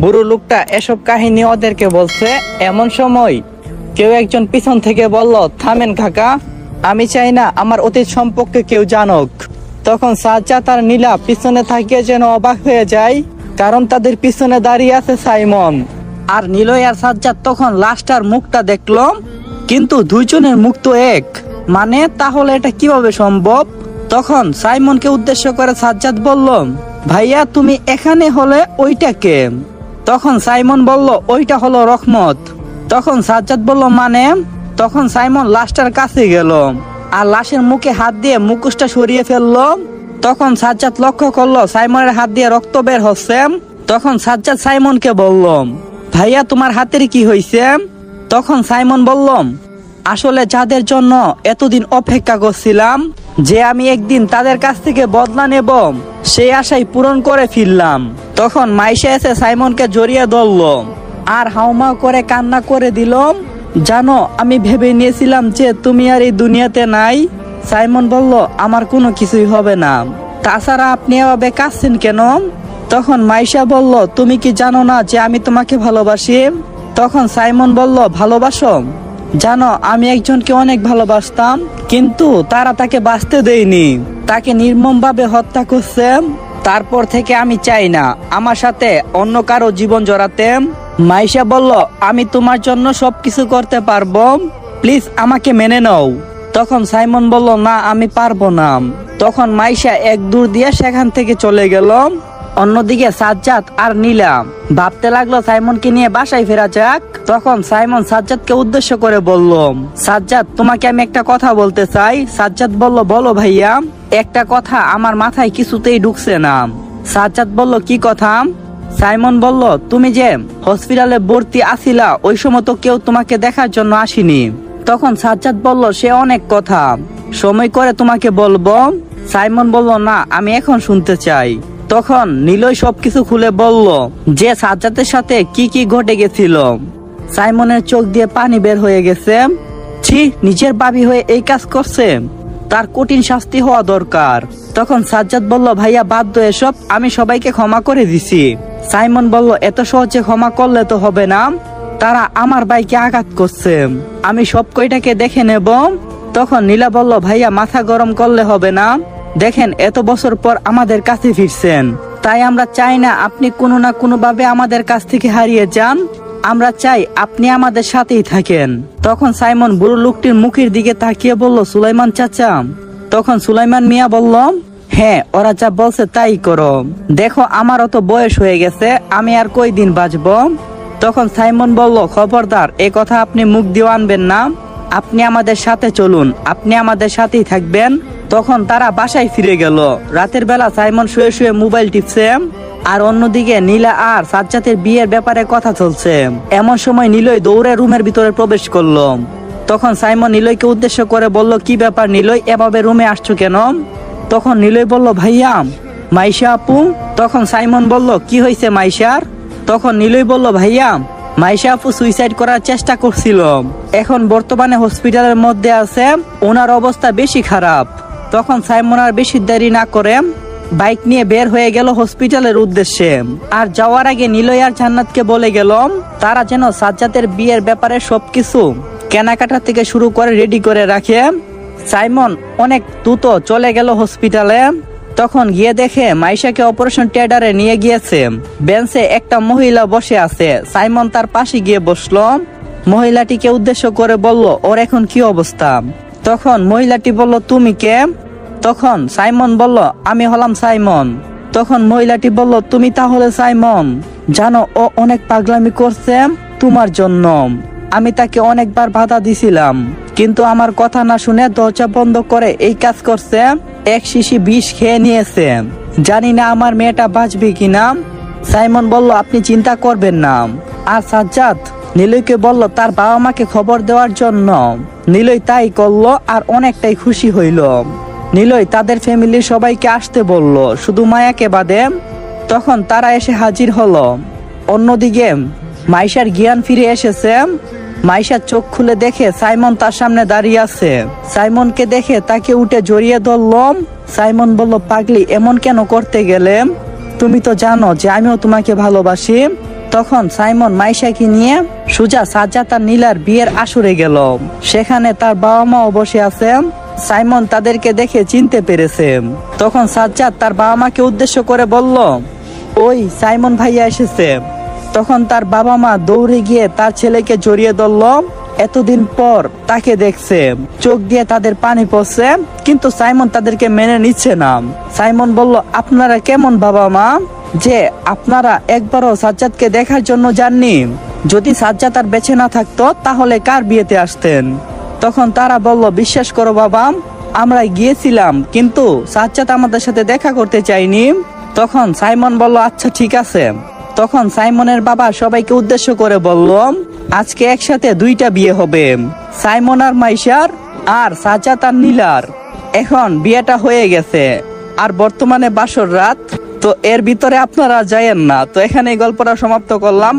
বুড়ো লোকটা এসব কাহিনী ওদেরকে বলছে, এমন সময় কেউ একজন পিছন থেকে বলল, থামেন কাকা, আমি চাই না আমার অতীত সম্পর্কে কেউ জানুক। তখন সাজ্জাদ আর নীলা পিছনে থাকিয়ে যেন অবাক হয়ে যায়, কারণ তাদের পিছনে দাঁড়িয়ে আছে সাইমন। আর নীলয় আর সাজ্জাদ তখন লাস্টার মুখটা দেখল, কিন্তু দুইজনের মুখ তো এক। মানে তাহলে এটা কীভাবে সম্ভব? তখন সাইমনকে উদ্দেশ্য করে সাজ্জাদ বলল, ভাইয়া, তুমি এখানে হলে ওইটা কে? তখন সাইমন বলল, ওইটা হলো রহমত। তখন সাজ্জাদ বলল মানে? তখন সাইমন লাশটার কাছে গেল আর লাশের মুখে হাত দিয়ে মুখোশটা সরিয়ে ফেলল। তখন সাজ্জাদ লক্ষ্য করল, সাইমনের হাত দিয়ে রক্ত বের হচ্ছে। তখন সাজ্জাদ সাইমনকে বলল, ভাইয়া, তোমার হাতের কি হয়েছে তখন সাইমন বলল, আসলে যাদের জন্য এতদিন অপেক্ষা করছিলাম, যে আমি একদিন তাদের কাছ থেকে বদলা নেব, সেই আশাই পূরণ করে ফিরলাম। তখন মাইশা এসে সাইমনকে জড়িয়ে ধরল। আর হাউমাউ করে কান্না করে দিলাম জানো, আমি ভেবে নিয়েছিলাম যে তুমি আর এই দুনিয়াতে নাই। সাইমন বলল, আমার কোনো কিছুই হবে না। তাছাড়া আপনি এভাবে কাঁদছেন কেন? তখন মাইশা বলল, তুমি কি জানো না যে আমি তোমাকে ভালোবাসি? তখন সাইমন বলল, ভালোবাসো? জানো, আমি একজনকে অনেক ভালোবাসতাম, কিন্তু তারা তাকে বাঁচতে দেয়নি। তাকে নির্মমভাবে হত্যা করছে। তারপর থেকে আমি চাই না। আমার সাথে অন্য কারও জীবন জড়াতে। মাইশা বলল, আমি তোমার জন্য সবকিছু করতে পারব। প্লিজ আমাকে মেনে নাও। তখন সাইমন বলল, না, আমি পারব না। তখন মাইশা এক দূর দিয়ে সেখান থেকে চলে গেল। অন্যদিকে সাজ্জাদ আর নিলাম। ভাবতে লাগল সাইমনকে নিয়ে বাসায় ফেরা যাক। তখন সাইমন সাজ্জাদকে উদ্দেশ্য করে বলল, সাজ্জাদ, তোমাকে আমি একটা কথা বলতে চাই। সাজ্জাদ বলল, বলো ভাইয়া, একটা কথা আমার মাথায় কিছুতেই ঢুকছে না। সাজ্জাদ বলল, কি কথা? সাইমন বলল, তুমি যে হসপিটালে ভর্তি আছিলা ওই সময় তো কেউ তোমাকে দেখার জন্য আসেনি। তখন সাজ্জাদ বলল, সে অনেক কথা। সময় করে তোমাকে বলব। সাইমন বলল, না, আমি এখন শুনতে চাই। তখন নীলয় সবকিছু খুলে বলল, যে সাজ্জাদের সাথে কি কি ঘটে গেছিল? সাইমনের চোখ দিয়ে পানি বের হয়ে গেছে। ছি, নিজের বাবি হয়ে এই কাজ করছে? তার কঠিন শাস্তি হওয়া দরকার। তখন সাজ্জাদ বলল, ভাইয়া বাধ্য এসব, আমি সবাইকে ক্ষমা করে দিছি। সাইমন বলল, এত সহজে ক্ষমা করলে তো হবে না। তারা আমার বাইকে আঘাত করছে। আমি সব কয়টাকে দেখে নেব। তখন নীলা বলল, ভাইয়া, মাথা গরম করলে হবে না। দেখেন, এত বছর পর আমাদের কাছে ফিরছেন। তাই আমরা চাই না আপনি কোনো না কোনো ভাবে আমাদের কাছ থেকে হারিয়ে যান। আমরা চাই আপনি আমাদের সাথেই থাকেন। তখন সাইমন বুড়ো লোকটির মুখের দিকে তাকিয়ে বলল, সুলাইমান চাচা। তখন সুলাইমান মিয়া বলল হ্যাঁ ওরা যা বলছে তাই করো। দেখো আমারও তো বয়স হয়ে গেছে, আমি আর কই দিন বাঁচবো? তখন সাইমন বলল, খবরদার, এ কথা আপনি মুখ দিয়ে আনবেন না। আপনি আমাদের সাথে চলুন, আপনি আমাদের সাথেই থাকবেন। তখন তারা বাসায় ফিরে গেল। রাতের বেলা সাইমন শুয়ে শুয়ে মোবাইল টিপছে আর অন্যদিকে নীলা আর সাজ্জাতের বিয়ের ব্যাপারে কথা চলছে। এমন সময় নীলই দৌড়ে রুমের ভিতরে প্রবেশ করল। তখন সাইমন নীলয়কে উদ্দেশ্য করে বলল, কি ব্যাপার নীলয়, এভাবে রুমে আসছো কেন? তখন নীলয় বলল, ভাইয়া, মাইশা আপু। তখন সাইমন বলল, কি হয়েছে মাইশার? তখন নীলই বলল, ভাইয়া মাইশা আপু সুইসাইড করার চেষ্টা করছিল এখন বর্তমানে হসপিটালের মধ্যে আছে, ওনার অবস্থা বেশি খারাপ। তখন সাইমন আর বেশি দেরি না করে বাইক নিয়ে বের হয়ে গেল হসপিটালের উদ্দেশ্যে। আর যাওয়ার আগে নীলয় আর জান্নাতকে বলে গেলাম, তারা যেন সাজ্জাদের বিয়ের ব্যাপারে সবকিছু কেনাকাটা থেকে শুরু করে রেডি করে রাখে। সাইমন অনেক দ্রুত চলে গেল হসপিটালে তখন গিয়ে দেখে মাইশাকে অপারেশন থিয়েটারে নিয়ে গিয়েছে। বেঞ্চে একটা মহিলা বসে আছে। সাইমন তার পাশে গিয়ে বসল। মহিলাটিকে উদ্দেশ্য করে বলল, ওর এখন কি অবস্থা? তখন মহিলাটি বলল, তুমি কে? তখন সাইমন বলল, আমি হলাম সাইমন। তখন মহিলাটি বলল, তুমি তাহলে সাইমন। জানো, ও অনেক পাগলামি করছে তোমার জন্য। আমি তাকে অনেকবার বাধা দিছিলাম। কিন্তু আমার কথা না শুনে দরজা বন্ধ করে এই কাজ করছে। এক শিশি বিষ খেয়ে নিয়েছে জানি না আমার মেয়েটা বাঁচবে কিনা সাইমন বলল, আপনি চিন্তা করবেন না। আর সাজ্জাদ নীলয়কে বলল, তার বাবা মাকে খবর দেওয়ার জন্য। নীলয় তাই করল আর অনেকটাই খুশি হইল। নীলয় তাদের ফ্যামিলির সবাইকে আসতে বলল, শুধু মায়াকে বাদে। তখন তারা এসে হাজির হলো। অন্যদিকে মাইশার জ্ঞান ফিরে এসেছে। মাইশা চোখ খুলে দেখে সাইমন তার সামনে দাঁড়িয়ে আছে। সাইমনকে দেখে তাকে উঠে জড়িয়ে ধরলাম। সাইমন বলল, পাগলি, এমন কেন করতে গেলে? তুমি তো জানো যে আমিও তোমাকে ভালোবাসি। তখন সাইমন মাইশাকে নিয়ে সুজা সাজ্জা তার নীলার বিয়ের আসরে গেল। সেখানে তার বাবা মাও বসে আছেন সাইমন তাদেরকে দেখে চিনতে পেরেছে। তখন সাজ্জাদ তার বাবা মাকে উদ্দেশ্য করে বলল, ওই সাইমন ভাইয়া এসেছে। তখন তার বাবা মা দৌড়ে গিয়ে তার ছেলেকে জড়িয়ে ধরল। এতদিন পর তাকে দেখছে। চোখ দিয়ে তাদের পানি পড়ছে, কিন্তু সাইমন তাদেরকে মেনে নিচ্ছে না। সাইমন বলল, আপনারা কেমন বাবা মা? যে আপনারা একবারও সাজ্জাদকে দেখার জন্য যাননি। যদি সাজ্জাদ আর বেঁচে না থাকতো, তাহলে কার বিয়েতে আসতেন? তখন তারা বলল, বিশ্বাস করো বাবা আমরা গিয়েছিলাম, কিন্তু সাজ্জাদ আমাদের সাথে দেখা করতে চাইনি তখন সাইমন বলল আচ্ছা ঠিক আছে। তখন সাইমনের বাবা সবাইকে উদ্দেশ্য করে বলল, আজকে একসাথে দুইটা বিয়ে হবে। সাইমন আর মাইশার আর সাজাত আর নীলার। এখন বিয়েটা হয়ে গেছে। আর বর্তমানে বাসর রাত, তো এর ভিতরে আপনারা যায়েন না। তো এখানে এই গল্পটা সমাপ্ত করলাম।